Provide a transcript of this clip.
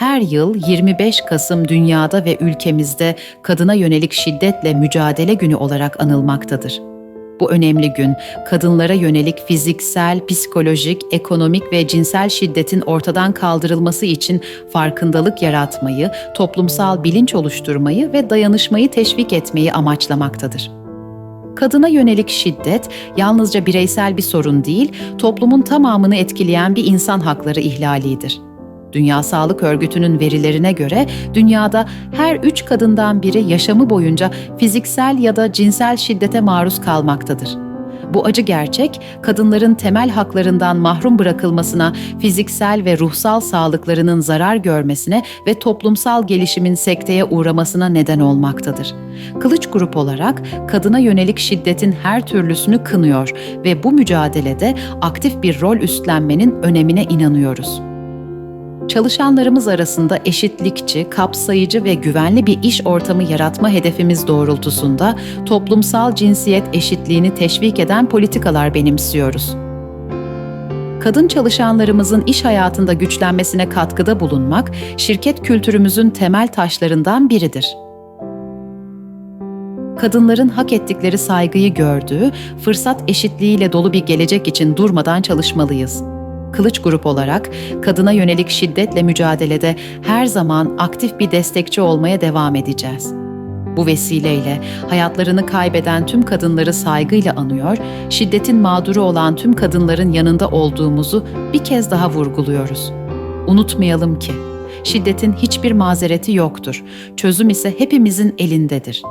her yıl 25 Kasım dünyada ve ülkemizde kadına yönelik şiddetle mücadele günü olarak anılmaktadır. Bu önemli gün, kadınlara yönelik fiziksel, psikolojik, ekonomik ve cinsel şiddetin ortadan kaldırılması için farkındalık yaratmayı, toplumsal bilinç oluşturmayı ve dayanışmayı teşvik etmeyi amaçlamaktadır. Kadına yönelik şiddet yalnızca bireysel bir sorun değil, toplumun tamamını etkileyen bir insan hakları ihlalidir. Dünya Sağlık Örgütü'nün verilerine göre dünyada her üç kadından biri yaşamı boyunca fiziksel ya da cinsel şiddete maruz kalmaktadır. Bu acı gerçek, kadınların temel haklarından mahrum bırakılmasına, fiziksel ve ruhsal sağlıklarının zarar görmesine ve toplumsal gelişimin sekteye uğramasına neden olmaktadır. Kılıç Grup olarak kadına yönelik şiddetin her türlüsünü kınıyor ve bu mücadelede aktif bir rol üstlenmenin önemine inanıyoruz. Çalışanlarımız arasında eşitlikçi, kapsayıcı ve güvenli bir iş ortamı yaratma hedefimiz doğrultusunda toplumsal cinsiyet eşitliğini teşvik eden politikalar benimsiyoruz. Kadın çalışanlarımızın iş hayatında güçlenmesine katkıda bulunmak, şirket kültürümüzün temel taşlarından biridir kadınların hak ettikleri saygıyı gördüğü, fırsat eşitliğiyle dolu bir gelecek için durmadan çalışmalıyız. Kılıç Grup olarak kadına yönelik şiddetle mücadelede her zaman aktif bir destekçi olmaya devam edeceğiz. Bu vesileyle hayatlarını kaybeden tüm kadınları saygıyla anıyor, şiddetin mağduru olan tüm kadınların yanında olduğumuzu bir kez daha vurguluyoruz. Unutmayalım ki şiddetin hiçbir mazereti yoktur. Çözüm ise hepimizin elindedir.